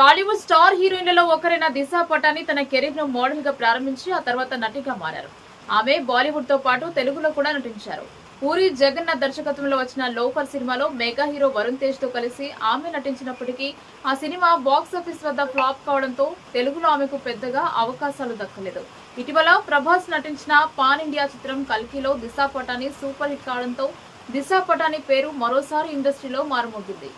Tollywood star హీరోయిన్లలో ఒకరైన దిశా పటాని తన కెరీర్ను మోడల్గా ప్రారంభించి ఆ తర్వాత నటిగా మారారు. ఆమె బాలీవుడ్తో పాటు తెలుగులో కూడా నటించారు. పూరి జగన్నాథ్ దర్శకత్వంలో వచ్చిన లోఫర్ సినిమాలో మెగా హీరో వరుణ్ తేజ్తో కలిసి ఆమె నటించినప్పటికీ ఆ సినిమా బాక్స్ ఆఫీస్ వద్ద ఫ్లాప్ కావడంతో తెలుగులో ఆమెకు పెద్దగా అవకాశాలు దక్కలేదు. ఇటీవల ప్రభాస్ నటించిన పాన్ ఇండియా చిత్రం కల్కిలో దిశా పటాని సూపర్ హిట్ కావడంతో దిశా పటాని పేరు మరోసారి ఇండస్ట్రీలో మారుమోగింది.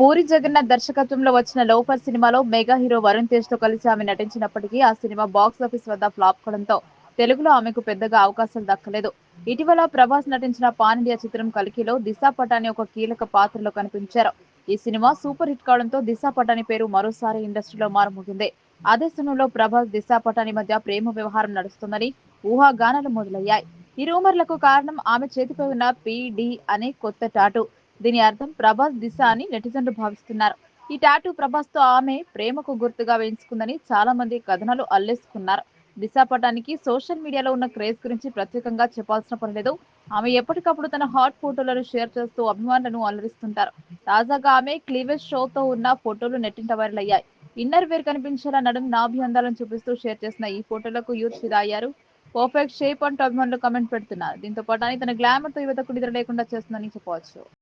పూరి జగన్నాథ్ దర్శకత్వంలో వచ్చిన లోఫర్ సినిమాలో మెగా హీరో వరుణ్ తేజ్తో కలిసి ఆమె నటించినప్పటికీ ఆ సినిమా బాక్స్ ఆఫీస్ వద్ద ఫ్లాప్ కావడంతో తెలుగులో ఆమెకు పెద్దగా అవకాశాలు దక్కలేదు. ఇటీవల ప్రభాస్ నటించిన పాన్ ఇండియా చిత్రం కలికిలో దిశా పటాని ఒక కీలక పాత్రలో కనిపించారు. ఈ సినిమా సూపర్ హిట్ కావడంతో దిశా పటాని పేరు మరోసారి ఇండస్ట్రీలో మారుమోగింది. అదే సమయంలో ప్రభాస్ దిశా పటాని మధ్య ప్రేమ వ్యవహారం నడుస్తుందని ఊహాగానాలు మొదలయ్యాయి. ఈ రూమర్లకు కారణం ఆమె చేతిపై ఉన్న పిడి అనే కొత్త టాటూ. దీని అర్థం ప్రభాస్ దిశ అని నెటిజన్లు భావిస్తున్నారు. ఈ టాటూ ప్రభాస్తో ఆమె ప్రేమకు గుర్తుగా వేయించుకుందని చాలా మంది కథనాలు అల్లేసుకున్నారు. దిశా పటానికి సోషల్ మీడియాలో ఉన్న క్రేజ్ గురించి ప్రత్యేకంగా చెప్పాల్సిన పని లేదు. ఆమె ఎప్పటికప్పుడు తన హాట్ ఫోటోలను షేర్ చేస్తూ అభిమానులను అలరిస్తుంటారు. తాజాగా ఆమె క్లీవేజ్ షోతో ఉన్న ఫోటోలు నెట్టింట వైరల్ అయ్యాయి. ఇన్నర్ వేర్ కనిపించేలా నడుం నాభి అందాలను చూపిస్తూ షేర్ చేసిన ఈ ఫోటోలకు యూత్ ఫిదా అయ్యారు. పర్ఫెక్ట్ షేప్ అంటూ అభిమానులు కమెంట్ పెడుతున్నారు. దీంతో పటాని తన గ్లామర్తో యువతకు నిద్ర లేకుండా చేస్తుందని చెప్పవచ్చు.